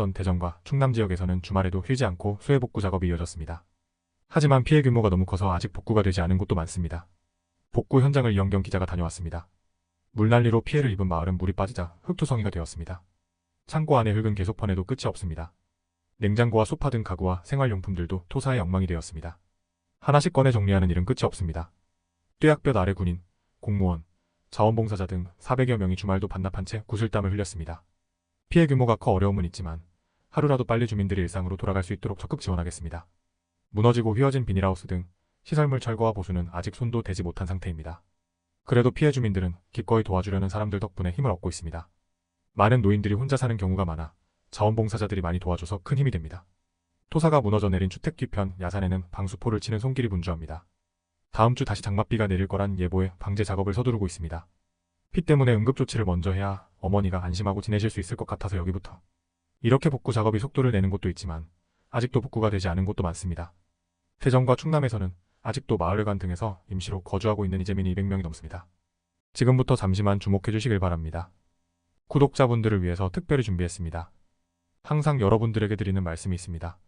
쏟았던 대전과 충남 지역에서는 주말에도 휴지 않고 수해 복구 작업이 이어졌습니다. 하지만 피해 규모가 너무 커서 아직 복구가 되지 않은 곳도 많습니다. 복구 현장을 이영경 기자가 다녀왔습니다. 물난리로 피해를 입은 마을은 물이 빠지자 흙투성이가 되었습니다. 창고 안에 흙은 계속 퍼내도 끝이 없습니다. 냉장고와 소파 등 가구와 생활용품들도 토사의 엉망이 되었습니다. 하나씩 꺼내 정리하는 일은 끝이 없습니다. 뙤약볕 아래 군인, 공무원, 자원봉사자 등 400여 명이 주말도 반납한 채 구슬땀을 흘렸습니다. 피해 규모가 커 어려움은 있지만 하루라도 빨리 주민들이 일상으로 돌아갈 수 있도록 적극 지원하겠습니다. 무너지고 휘어진 비닐하우스 등 시설물 철거와 보수는 아직 손도 대지 못한 상태입니다. 그래도 피해 주민들은 기꺼이 도와주려는 사람들 덕분에 힘을 얻고 있습니다. 많은 노인들이 혼자 사는 경우가 많아 자원봉사자들이 많이 도와줘서 큰 힘이 됩니다. 토사가 무너져 내린 주택 뒤편 야산에는 방수포를 치는 손길이 분주합니다. 다음 주 다시 장맛비가 내릴 거란 예보에 방제 작업을 서두르고 있습니다. 피 때문에 응급조치를 먼저 해야 어머니가 안심하고 지내실 수 있을 것 같아서 여기부터. 이렇게 복구 작업이 속도를 내는 곳도 있지만 아직도 복구가 되지 않은 곳도 많습니다. 대전과 충남에서는 아직도 마을회관 등에서 임시로 거주하고 있는 이재민이 200명이 넘습니다. 지금부터 잠시만 주목해 주시길 바랍니다. 구독자분들을 위해서 특별히 준비했습니다. 항상 여러분들에게 드리는 말씀이 있습니다.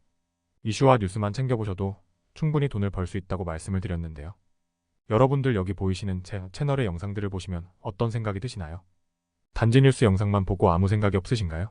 이슈와 뉴스만 챙겨보셔도 충분히 돈을 벌 수 있다고 말씀을 드렸는데요. 여러분들 여기 보이시는 제 채널의 영상들을 보시면 어떤 생각이 드시나요? 단지 뉴스 영상만 보고 아무 생각이 없으신가요?